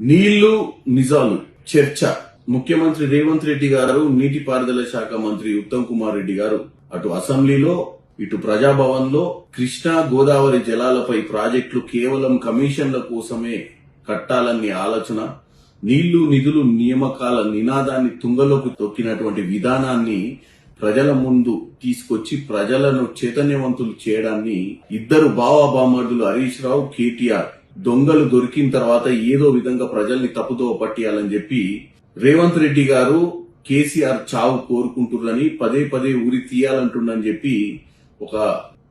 నీళ్ళు నిజాలు చర్చ. ముఖ్యమంత్రి రేవంత్ రెడ్డి గారు నీటిపారుదల శాఖ మంత్రి ఉత్తమ్ కుమార్ రెడ్డి గారు. అటు అసెంబ్లీలో ఇటు ప్రజాభవన్లో కృష్ణా గోదావరి జలాలపై ప్రాజెక్టులు కేవలం కమిషన్ల కోసమే కట్టాలనే ఆలోచన నీళ్ళు నిధులు నియామకాల నినాదాన్ని తుంగలోకి తొక్కినటువంటి విధానాన్ని ప్రజల ముందు తీసుకొచ్చి ప్రజలను చైతన్యవంతులు చేయడాన్ని ఇద్దరు బావాబామర్దులు హరీష్ రావు కేటీఆర్ దొంగలు దొరికిన తర్వాత ఏదో విధంగా ప్రజల్ని తప్పుదో పట్టియాలని చెప్పి రేవంత్ రెడ్డి గారు కేసీఆర్ చావు కోరుకుంటున్నారని పదే పదే ఊరి తీయాలంటుండని చెప్పి ఒక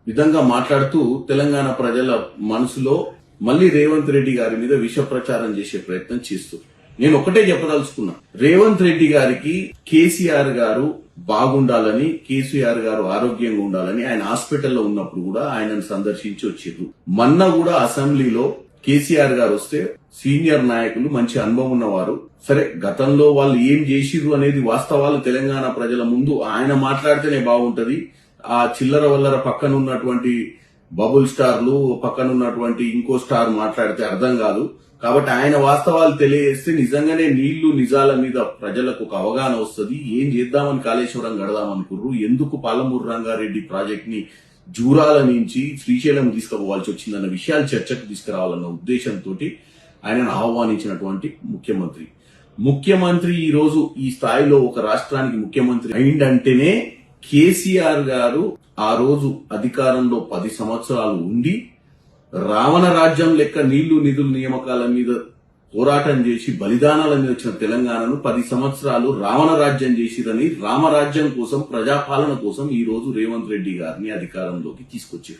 విధంగా మాట్లాడుతూ తెలంగాణ ప్రజల మనసులో మళ్ళీ రేవంత్ రెడ్డి గారి మీద విష ప్రచారం చేసే ప్రయత్నం చేస్తూ. నేను ఒకటే చెప్పదలుచుకున్నా. రేవంత్ రెడ్డి గారికి కేసీఆర్ గారు బాగుండాలని కేసీఆర్ గారు ఆరోగ్యంగా ఉండాలని ఆయన హాస్పిటల్లో ఉన్నప్పుడు కూడా ఆయనను సందర్శించి వచ్చిర్రు. మొన్న కూడా అసెంబ్లీలో కేసీఆర్ గారు వస్తే సీనియర్ నాయకులు మంచి అనుభవం ఉన్నవారు. సరే గతంలో వాళ్ళు ఏం చేసిర్రు అనేది వాస్తవాలు తెలంగాణ ప్రజల ముందు ఆయన మాట్లాడితేనే బాగుంటది. ఆ చిల్లర వల్లర పక్కన ఉన్నటువంటి బబుల్ స్టార్లు పక్కన ఉన్నటువంటి ఇంకో స్టార్ మాట్లాడితే అర్థం కాదు. కాబట్టి ఆయన వాస్తవాలు తెలియజేస్తే నిజంగానే నీళ్ళు నిజాల మీద ప్రజలకు ఒక అవగాహన వస్తుంది. ఏం చేద్దామని కాళేశ్వరం గడదామనుకుర్రు ఎందుకు పాలమూరు రంగారెడ్డి ప్రాజెక్ట్ని జూరాల నుంచి శ్రీశైలం తీసుకుపోవాల్సి వచ్చిందన్న విషయాలు చర్చకు తీసుకురావాలన్న ఉద్దేశంతో ఆయనను ఆహ్వానించినటువంటి ముఖ్యమంత్రి. ముఖ్యమంత్రి ఈ రోజు ఈ స్థాయిలో ఒక రాష్ట్రానికి ముఖ్యమంత్రి అయిందంటేనే కేసీఆర్ గారు ఆ రోజు అధికారంలో పది సంవత్సరాలు ఉండి రావణ రాజ్యం లెక్క నీళ్ళు నిధుల నియామకాల మీద పోరాటం చేసి బలిదానాల మీద వచ్చిన తెలంగాణను పది సంవత్సరాలు రావణ రాజ్యం చేసిరని రామరాజ్యం కోసం ప్రజాపాలన కోసం ఈ రోజు రేవంత్ రెడ్డి గారిని అధికారంలోకి తీసుకొచ్చారు.